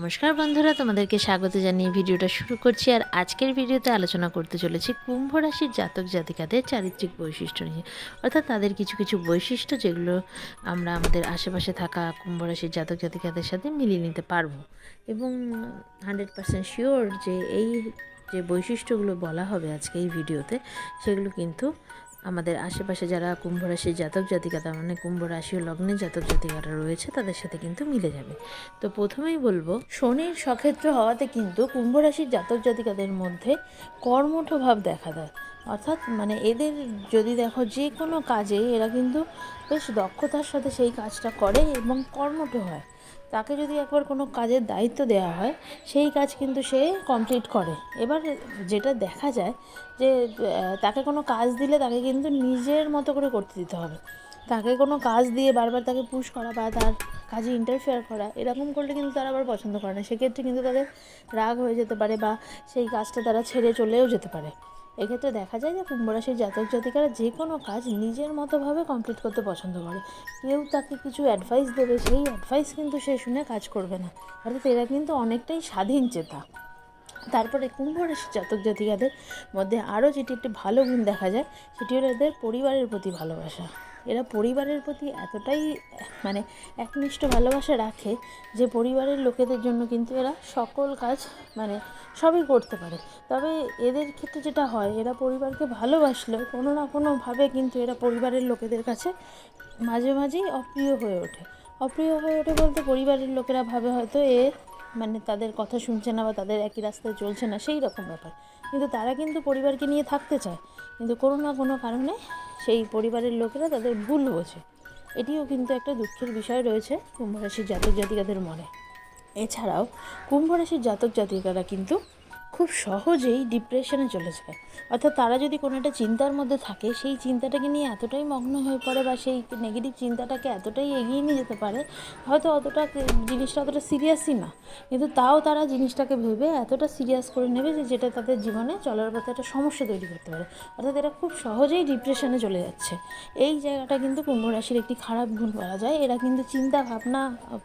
নমস্কার বন্ধুরা, তোমাদেরকে স্বাগত জানিয়ে ভিডিওটা শুরু করছি। আর আজকের ভিডিওতে আলোচনা করতে চলেছি কুম্ভ রাশির জাতক জাতিকাদের চারিত্রিক বৈশিষ্ট্য নিয়ে। অর্থাৎ তাদের কিছু কিছু বৈশিষ্ট্য যেগুলো আমরা আমাদের আশেপাশে থাকা কুম্ভ রাশির জাতক জাতিকাদের সাথে মিলিয়ে নিতে পারব। এবং হান্ড্রেড পার্সেন্ট শিওর যে এই যে বৈশিষ্ট্যগুলো বলা হবে আজকে এই ভিডিওতে, সেগুলো কিন্তু আমাদের আশেপাশে যারা কুম্ভ রাশির জাতক জাতিকা, তার মানে কুম্ভ রাশি ও লগ্নের জাতক জাতিকারা রয়েছে, তাদের সাথে কিন্তু মিলে যাবে। তো প্রথমেই বলব, শনির সক্ষেত্র হওয়াতে কিন্তু কুম্ভ রাশির জাতক জাতিকাদের মধ্যে কর্মঠ ভাব দেখা দেয়। অর্থাৎ মানে এদের যদি দেখো যে কোনো কাজে এরা কিন্তু বেশ দক্ষতার সাথে সেই কাজটা করে এবং কর্মঠ হয়। তাকে যদি একবার কোনো কাজের দায়িত্ব দেওয়া হয়, সেই কাজ কিন্তু সে কমপ্লিট করে। এবার যেটা দেখা যায় যে তাকে কোনো কাজ দিলে তাকে কিন্তু নিজের মতো করে করতে দিতে হবে। তাকে কোনো কাজ দিয়ে বারবার তাকে পুশ করা বা তার কাজে ইন্টারফেয়ার করা, এরকম করলে কিন্তু তারা আবার পছন্দ করে না। সেক্ষেত্রে কিন্তু তাদের রাগ হয়ে যেতে পারে বা সেই কাজটা তারা ছেড়ে চলেও যেতে পারে। এক্ষেত্রে দেখা যায় যে কুম্ভ রাশির জাতক জাতিকারা যে কোনো কাজ নিজের মতোভাবে কমপ্লিট করতে পছন্দ করে। কেউ তাকে কিছু অ্যাডভাইস দেবে, সেই অ্যাডভাইস কিন্তু সে শুনে কাজ করবে না। অর্থাৎ এরা কিন্তু অনেকটাই স্বাধীন চেতা। তারপরে কুম্ভ রাশির জাতক জাতিকাদের মধ্যে আরও যেটি একটি ভালো গুণ দেখা যায়, সেটি হলো এদের পরিবারের প্রতি ভালোবাসা। এরা পরিবারের প্রতি এতটাই মানে একনিষ্ঠ ভালোবাসা রাখে যে পরিবারের লোকেদের জন্য কিন্তু এরা সকল কাজ মানে সবই করতে পারে। তবে এদের ক্ষেত্রে যেটা হয়, এরা পরিবারকে ভালোবাসলেও কোনো না কোনোভাবে কিন্তু এরা পরিবারের লোকেদের কাছে মাঝে মাঝেই অপ্রিয় হয়ে ওঠে। অপ্রিয় হয়ে ওঠে বলতে পরিবারের লোকেরা ভাবে হয়তো এ মানে তাদের কথা শুনছে না বা তাদের একই রাস্তায় চলছে না, সেই রকম ব্যাপার। কিন্তু তারা কিন্তু পরিবারকে নিয়ে থাকতে চায়। কিন্তু কোনো না কোনো কারণে সেই পরিবারের লোকেরা তাদের ভুল বোঝে। এটিও কিন্তু একটা দুঃখের বিষয় রয়েছে কুম্ভ রাশির জাতক জাতিকাদের মনে। এছাড়াও কুম্ভ রাশির জাতক জাতিকারা কিন্তু খুব সহজেই ডিপ্রেশনে চলে যায়। অর্থাৎ তারা যদি কোনো একটা চিন্তার মধ্যে থাকে, সেই চিন্তাটাকে নিয়ে এতটাই মগ্ন হয়ে পড়ে বা সেই নেগেটিভ চিন্তাটাকে এতটাই এগিয়ে নিয়ে যেতে পারে, হয়তো অতটা জিনিসটা অতটা সিরিয়াসই না। কিন্তু তাও তারা জিনিসটাকে ভেবে এতটা সিরিয়াস করে নেবে যে যেটা তাদের জীবনে চলার পথে একটা সমস্যা তৈরি করতে পারে। অর্থাৎ এরা খুব সহজেই ডিপ্রেশনে চলে যাচ্ছে। এই জায়গাটা কিন্তু কুম্ভ রাশির একটি খারাপ গুণ বলা যায়। এরা কিন্তু চিন্তা ভাবনা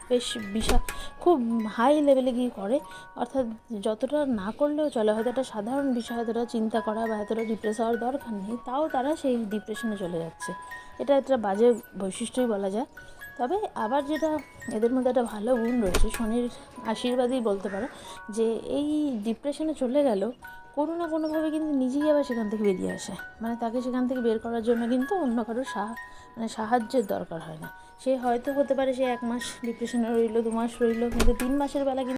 বেশ বিশা খুব হাই লেভেলে গিয়ে করে। অর্থাৎ যতটা না করলেও চলে। হয়তো একটা সাধারণ বিষয়, এতটা চিন্তা করা বা এতটা ডিপ্রেস হওয়ার দরকার নেই, তাও তারা সেই ডিপ্রেশনে চলে যাচ্ছে। এটা একটা বাজে বৈশিষ্ট্যই বলা যায়। তবে আবার যেটা এদের মধ্যে একটা ভালো গুণ রয়েছে, শনির আশীর্বাদই বলতে পারো, যে এই ডিপ্রেশনে চলে গেল, কোনো না কোনোভাবে কিন্তু নিজেই আবার সেখান থেকে বেরিয়ে আসে। মানে তাকে সেখান থেকে বের করার জন্য কিন্তু অন্য কারোর সাহা মানে সাহায্যের দরকার হয় না। সে হয়তো হতে পারে সে এক মাস ডিপ্রেশনে রইল, দু মাস রইল, কিন্তু তিন মাসের বেলা কিন্তু